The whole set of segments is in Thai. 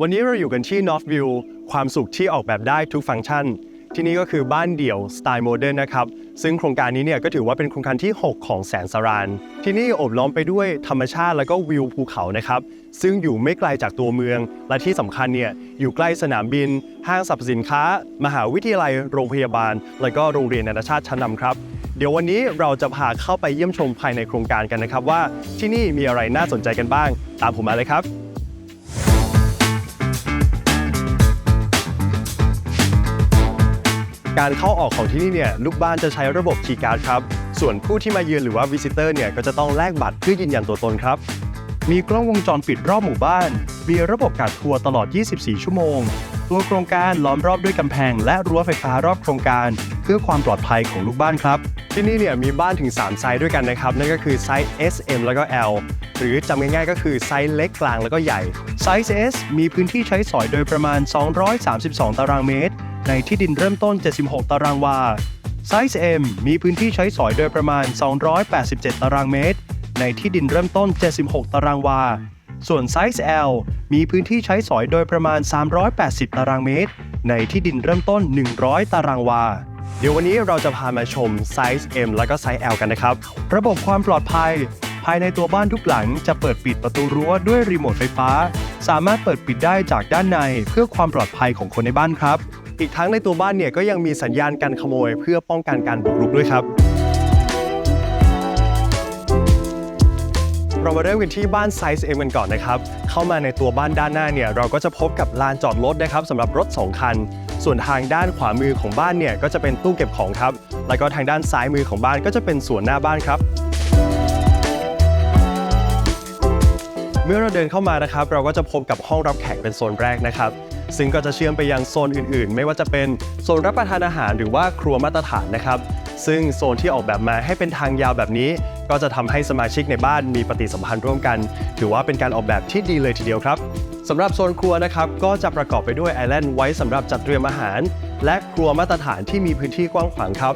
วันนี้เราอยู่กันที่ North View ความสุขที่ออกแบบได้ทุกฟังก์ชัน ที่นี่ก็คือบ้านเดี่ยวสไตล์โมเดิร์นนะครับ ซึ่งโครงการนี้เนี่ยก็ถือว่าเป็นโครงการที่ 6 ของแสนสาราน ที่นี่โอบล้อมไปด้วยธรรมชาติแล้วก็วิวภูเขานะครับ ซึ่งอยู่ไม่ไกลจากตัวเมือง และที่สำคัญเนี่ยอยู่ใกล้สนามบิน ห้างสรรพสินค้า มหาวิทยาลัย โรงพยาบาล และก็โรงเรียนนานาชาติชั้นนำครับเดี๋ยววันนี้เราจะพาเข้าไปเยี่ยมชมภายในโครงการกันนะครับว่าที่นี่มีอะไรน่าสนใจกันบ้าง ตามผมมาเลยครับ การเข้าออกของที่นี่เนี่ยลูกบ้านจะใช้ระบบคีย์การ์ดครับ ส่วนผู้ที่มาเยือนหรือว่าวิสิเตอร์เนี่ยก็จะต้องแลกบัตรเพื่อยืนยันตัวตนครับ มีกล้องวงจรปิดรอบหมู่บ้าน มีระบบการทัวร์ตลอด 24 ชั่วโมง ตัวโครงการล้อมรอบด้วยกำแพง และรั้วไฟฟ้ารอบโครงการ เพื่อความปลอดภัยของลูกบ้านครับ ที่นี่เนี่ยมีบ้านถึง 3 ไซส์ด้วยกันนะครับ นั่นก็คือไซส์ S M แล้วก็ L หรือจำง่ายๆก็คือไซส์เล็กกลางแล้วก็ใหญ่ไซส์ S มีพื้นที่ใช้สอยโดยประมาณ 232 ตารางเมตร ในที่ดินเริ่มต้น 76 ตารางวา ไซส์ M มีพื้นที่ใช้สอยโดยประมาณ 287 ตารางเมตร ในที่ดินเริ่มต้น 76 ตารางวา ส่วนไซส์ L มีพื้นที่ใช้สอยโดยประมาณ 380 ตารางเมตร ในที่ดินเริ่มต้น 100 ตารางวาเดี๋ยววันนี้เราจะพามาชมไซส์ M แล้วก็ไซส์ L กันนะครับ ระบบความปลอดภัย ภายในตัวบ้านทุกหลังจะเปิดปิดประตูรั้วด้วยรีโมทไฟฟ้า สามารถเปิดปิดได้จากด้านในเพื่อความปลอดภัยของคนในบ้านครับ อีกทั้งในตัวบ้านเนี่ยก็ยังมีสัญญาณการขโมย เพื่อป้องกันการบุกรุกด้วยครับ เรามาเริ่มกันที่บ้านไซส์ M กันก่อนนะครับ เข้ามาในตัวบ้านด้านหน้าเนี่ยเราก็จะพบกับลานจอดรถนะครับสำหรับรถ 2 คัน ส่วนทางด้านขวามือของบ้านเนี่ยก็จะเป็นตู้เก็บของครับ แล้วก็ทางด้านซ้ายมือของบ้านก็จะเป็นสวนหน้าบ้านครับเมื่อเราเดินเข้ามานะครับ เราก็จะพบกับห้องรับแขกเป็นโซนแรกนะครับ ซึ่งก็จะเชื่อมไปยังโซนอื่นๆ ไม่ว่าจะเป็นโซนรับประทานอาหารหรือว่าครัวมาตรฐานนะครับ ซึ่งโซนที่ออกแบบมาให้เป็นทางยาวแบบนี้ ก็จะทำให้สมาชิกในบ้านมีปฏิสัมพันธ์ร่วมกัน ถือว่าเป็นการออกแบบที่ดีเลยทีเดียวครับสำหรับโซนครัวนะครับก็จะประกอบไปด้วยไอแลนด์ไว้สำหรับจัดเตรียมอาหาร และครัวมาตรฐานที่มีพื้นที่กว้างขวางครับ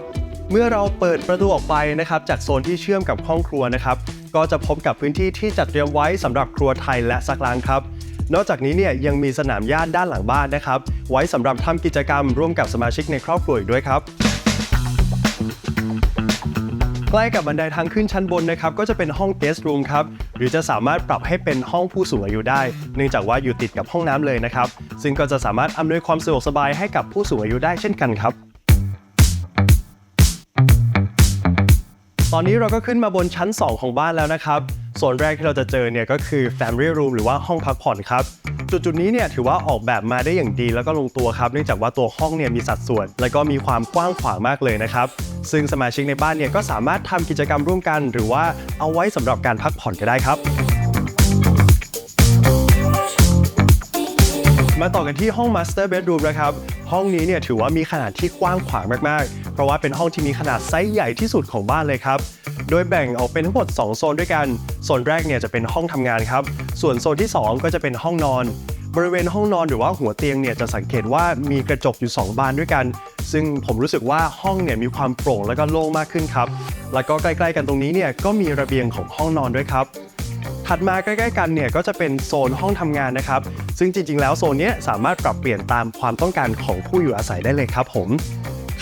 เมื่อเราเปิดประตูออกไปนะครับจากโซนที่เชื่อมกับห้องครัวนะครับก็จะพบกับพื้นที่ที่จัดเตรียมไว้สำหรับครัวไทยและซักล้างครับ นอกจากนี้เนี่ยยังมีสนามหญ้าด้านหลังบ้านนะครับ ไว้สำหรับทำกิจกรรมร่วมกับสมาชิกในครอบครัวอีกด้วยครับใกล้กับบันไดทางขึ้นชั้นบนนะครับก็จะเป็นห้อง guest room ครับหรือจะสามารถปรับให้เป็นห้องผู้สูงอายุได้ เนื่องจากว่าอยู่ติดกับห้องน้ำเลยนะครับ ซึ่งก็จะสามารถอำนวยความสะดวกสบายให้กับผู้สูงอายุได้เช่นกันครับ ตอนนี้เราก็ขึ้นมาบนชั้น 2 ของบ้านแล้วนะครับ ส่วนแรกที่เราจะเจอเนี่ยก็คือ Family Room หรือว่าห้องพักผ่อนครับ จุดจุดๆนี้เนี่ยถือว่าออกแบบมาได้อย่างดีแล้วก็ลงตัวครับ เนื่องจากว่าตัวห้องเนี่ยมีสัดส่วน และก็มีความกว้างขวางมากเลยนะครับ ซึ่งสมาชิกในบ้านเนี่ยก็สามารถทำกิจกรรมร่วมกัน หรือว่าเอาไว้สำหรับการพักผ่อนก็ได้ครับมาต่อกันที่ห้อง Master Bedroom นะครับ ห้องนี้เนี่ยถือว่ามีขนาดที่กว้างขวางมากๆ เพราะว่าเป็นห้องที่มีขนาดไซส์ใหญ่ที่สุดของบ้านเลยครับ โดยแบ่งออกเป็นทั้งหมด 2 โซนด้วยกัน โซนแรกเนี่ยจะเป็นห้องทำงานครับ ส่วนโซนที่ 2 ก็จะเป็นห้องนอน บริเวณห้องนอนหรือว่าหัวเตียงเนี่ยจะสังเกตว่ามีกระจกอยู่ 2 บานด้วยกัน ซึ่งผมรู้สึกว่าห้องเนี่ยมีความโปร่งแล้วก็โล่งมากขึ้นครับ แล้วก็ใกล้ ๆ กันตรงนี้เนี่ยก็มีระเบียงของห้องนอนด้วยครับถัดมาใกล้ๆกันเนี่ยก็จะเป็นโซนห้องทำงานนะครับ ซึ่งจริงๆ แล้วโซนนี้สามารถปรับเปลี่ยนตามความต้องการของผู้อยู่อาศัยได้เลยครับผม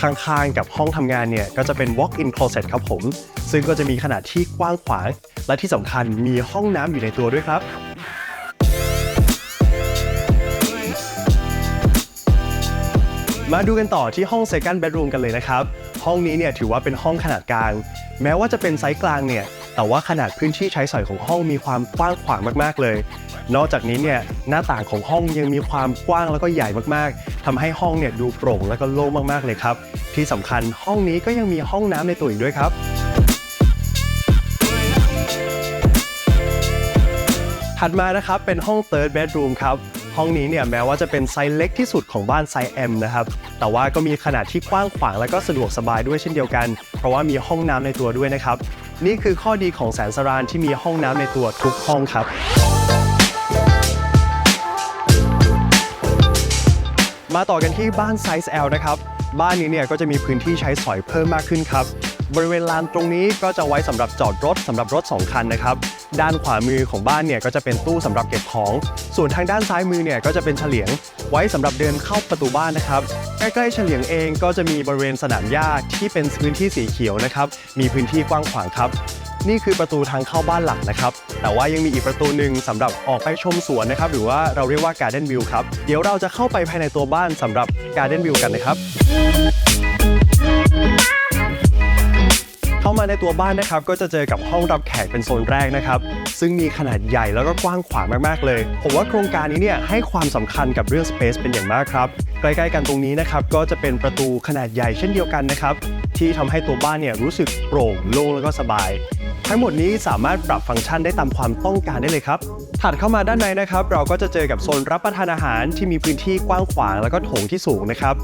ข้างๆ กับห้องทำงานเนี่ยก็จะเป็น walk-in closet ครับผม ซึ่งก็จะมีขนาดที่กว้างขวาง และที่สำคัญมีห้องน้ำอยู่ในตัวด้วยครับ มาดูกันต่อที่ห้อง second bedroom กันเลยนะครับ ห้องนี้เนี่ยถือว่าเป็นห้องขนาดกลาง แม้ว่าจะเป็นไซส์กลางเนี่ยแต่ว่าขนาดพื้นที่ใช้สอยของห้องมีความกว้างขวางมากๆเลย นอกจากนี้เนี่ยหน้าต่างของห้องยังมีความกว้างแล้วก็ใหญ่มากๆทำให้ห้องเนี่ยดูโปร่งแล้วก็โล่งมากๆเลยครับ ที่สำคัญห้องนี้ก็ยังมีห้องน้ำในตัวอีกด้วยครับถัดมานะครับเป็นห้อง third bedroom ครับ ห้องนี้เนี่ยแม้ว่าจะเป็นไซส์เล็กที่สุดของบ้านไซส์ M นะครับ แต่ว่าก็มีขนาดที่กว้างขวางและก็สะดวกสบายด้วยเช่นเดียวกัน เพราะว่ามีห้องน้ำในตัวด้วยนะครับ นี่คือข้อดีของแสนสรานที่มีห้องน้ำในตัวทุกห้องครับ มาต่อกันที่บ้านไซส์ L นะครับ บ้านนี้เนี่ยก็จะมีพื้นที่ใช้สอยเพิ่มมากขึ้นครับ บริเวณลานตรงนี้ก็จะไว้สำหรับจอดรถสำหรับรถ 2 คันนะครับ ด้านขวามือของบ้านเนี่ยก็จะเป็นตู้สำหรับเก็บของ ส่วนทางด้านซ้ายมือเนี่ยก็จะเป็นเฉลียง ไว้สำหรับเดินเข้าประตูบ้านนะครับ ใกล้ๆเฉลียงเองก็จะมีบริเวณสนามหญ้าที่เป็นพื้นที่สีเขียวนะครับ มีพื้นที่กว้างขวางครับ นี่คือประตูทางเข้าบ้านหลักนะครับ แต่ว่ายังมีอีกประตูหนึ่งสำหรับออกไปชมสวนนะครับ หรือว่าเราเรียกว่า Garden View ครับ เดี๋ยวเราจะเข้าไปภายในตัวบ้านสำหรับ Garden View กันนะครับ ในตัวบ้านนะครับก็จะเจอกับห้องรับแขกเป็นโซนแรกนะครับซึ่งมีขนาดใหญ่แล้วก็กว้างขวางมากๆเลย ผมว่าโครงการนี้เนี่ยให้ความสำคัญกับเรื่อง Space เป็นอย่างมากครับใกล้ๆกันตรงนี้นะครับก็จะเป็นประตูขนาดใหญ่เช่นเดียวกันนะครับที่ทำให้ตัวบ้านเนี่ยรู้สึกโปร่งโล่งแล้วก็สบาย ทั้งหมดนี้สามารถปรับฟังก์ชันได้ตามความต้องการได้เลยครับถัดเข้ามาด้านในนะครับ เราก็จะเจอกับโซนรับประทานอาหารที่มีพื้นที่กว้างขวางแล้วก็โถงที่สูงนะครับ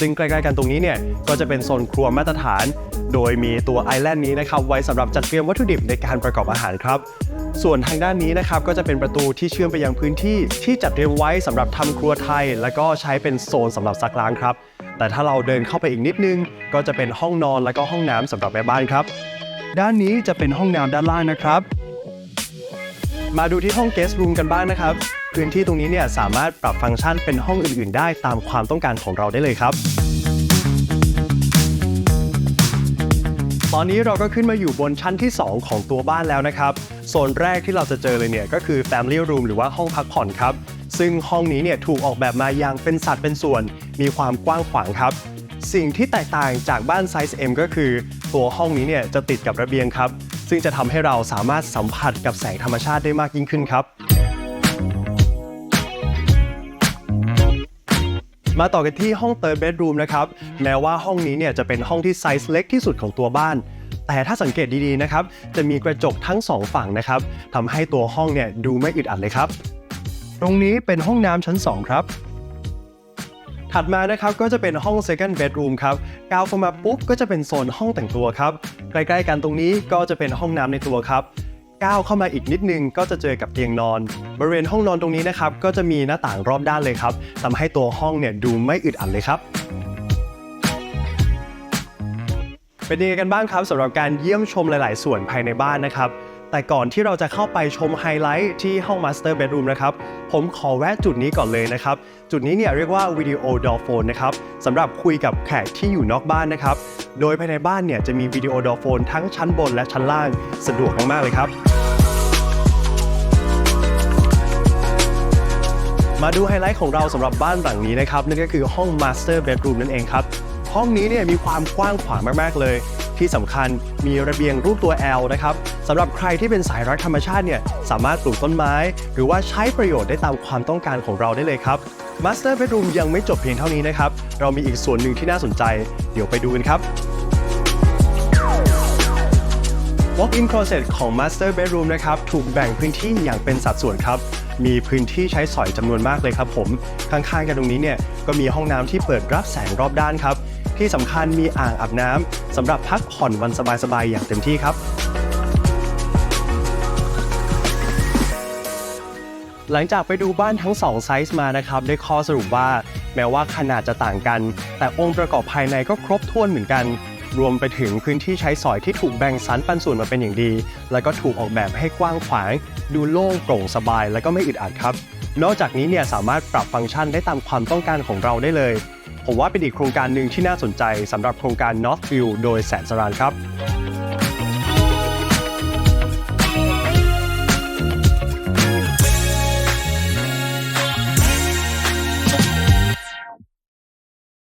ซึ่งใกล้ๆกันตรงนี้เนี่ยก็จะเป็นโซนครัวมาตรฐาน โดยมีตัวไอแลนด์นี้นะครับไว้สำหรับจัดเตรียมวัตถุดิบในการประกอบอาหารครับ ส่วนทางด้านนี้นะครับก็จะเป็นประตูที่เชื่อมไปยังพื้นที่ที่จัดเตรียมไว้สำหรับทำครัวไทย แล้วก็ใช้เป็นโซนสำหรับซักล้างครับ แต่ถ้าเราเดินเข้าไปอีกนิดนึง ก็จะเป็นห้องนอนแล้วก็ห้องน้ำสำหรับแม่บ้านครับ ด้านนี้จะเป็นห้องน้ำด้านล่างนะครับ มาดูที่ห้อง guest room กันบ้างนะครับพื้นที่ตรงนี้เนี่ยสามารถปรับฟังก์ชันเป็นห้องอื่น ๆ ได้ตามความต้องการของเราได้เลยครับ ตอนนี้เราก็ขึ้นมาอยู่บนชั้นที่ 2 ของตัวบ้านแล้วนะครับ โซนแรกที่เราจะเจอเลยเนี่ยก็คือ family room หรือว่าห้องพักผ่อนครับ ซึ่งห้องนี้เนี่ยถูกออกแบบมาอย่างเป็นสัดเป็นส่วน มีความกว้างขวางครับ สิ่งที่แตกต่างจากบ้านไซส์ M ก็คือ ตัวห้องนี้เนี่ยจะติดกับระเบียงครับ ซึ่งจะทำให้เราสามารถสัมผัสกับแสงธรรมชาติได้มากยิ่งขึ้นครับ มาต่อกันที่ห้อง third bedroom นะครับ แม้ว่าห้องนี้เนี่ยจะเป็นห้องที่ไซส์เล็กที่สุดของตัวบ้าน แต่ถ้าสังเกตดีๆนะครับ จะมีกระจกทั้งสองฝั่งนะครับทำให้ตัวห้องเนี่ยดูไม่อึดอัดเลยครับ ตรงนี้เป็นห้องน้ำชั้น 2 ครับ ถัดมานะครับก็จะเป็นห้อง second bedroom ครับก้าวเข้ามาปุ๊บก็จะเป็นโซนห้องแต่งตัวครับ ใกล้ๆกันตรงนี้ก็จะเป็นห้องน้ำในตัวครับ ก้าวเข้ามาอีกนิดนึงก็จะเจอกับเตียงนอน บริเวณห้องนอนตรงนี้นะครับก็จะมีหน้าต่างรอบด้านเลยครับทำให้ตัวห้องเนี่ยดูไม่อึดอัดเลยครับ เป็นยังไงกันบ้างครับสำหรับการเยี่ยมชมหลาย ๆ ส่วนภายในบ้านนะครับ แต่ก่อนที่เราจะเข้าไปชมไฮไลท์ที่ห้อง Master Bedroom นะครับ ผมขอแวะจุดนี้ก่อนเลยนะครับ จุดนี้เนี่ยเรียกว่าวิดีโอดอโฟนนะครับสำหรับคุยกับแขกที่อยู่นอกบ้านนะครับ โดยภายในบ้านเนี่ยจะมีวิดีโอดอโฟนทั้งชั้นบนและชั้นล่างสะดวกมากๆเลยครับมาดูไฮไลท์ของเราสำหรับบ้านหลังนี้นะครับนั่นก็คือห้อง Master Bedroom นั่นเองครับ ห้องนี้เนี่ยมีความกว้างขวางมาก ๆ เลย ที่สำคัญมีระเบียงรูปตัว L นะครับสำหรับใครที่เป็นสายรักธรรมชาติเนี่ยสามารถปลูกต้นไม้ หรือว่าใช้ประโยชน์ได้ตามความต้องการของเราได้เลยครับ Master Bedroom ยังไม่จบเพียงเท่านี้นะครับ เรามีอีกส่วนหนึ่งที่น่าสนใจ เดี๋ยวไปดูกันครับ Walk-in closet ของ Master Bedroom นะครับ ถูกแบ่งพื้นที่อย่างเป็นสัดส่วนครับ มีพื้นที่ใช้สอยจำนวนมากเลยครับผม ข้างๆกันตรงนี้เนี่ย ก็มีห้องน้ำที่เปิดรับแสงรอบด้านครับ ที่สำคัญมีอ่างอาบน้ำสำหรับพักผ่อนวันสบายๆอย่างเต็มที่ครับ หลังจากไปดูบ้านทั้ง 2 ไซส์มานะครับ ได้ข้อสรุปว่าแม้ว่าขนาดจะต่างกัน แต่องค์ประกอบภายในก็ครบถ้วนเหมือนกัน รวมไปถึงพื้นที่ใช้สอยที่ถูกแบ่งสรรปันส่วนมาเป็นอย่างดี แล้วก็ถูกออกแบบให้กว้างขวาง ดูโล่งโปร่งสบาย แล้วก็ไม่อึดอัดครับ นอกจากนี้เนี่ยสามารถปรับฟังก์ชันได้ตามความต้องการของเราได้เลย ผมว่าเป็นอีกโครงการหนึ่งที่น่าสนใจสำหรับโครงการ Northview โดยแสนสรานครับ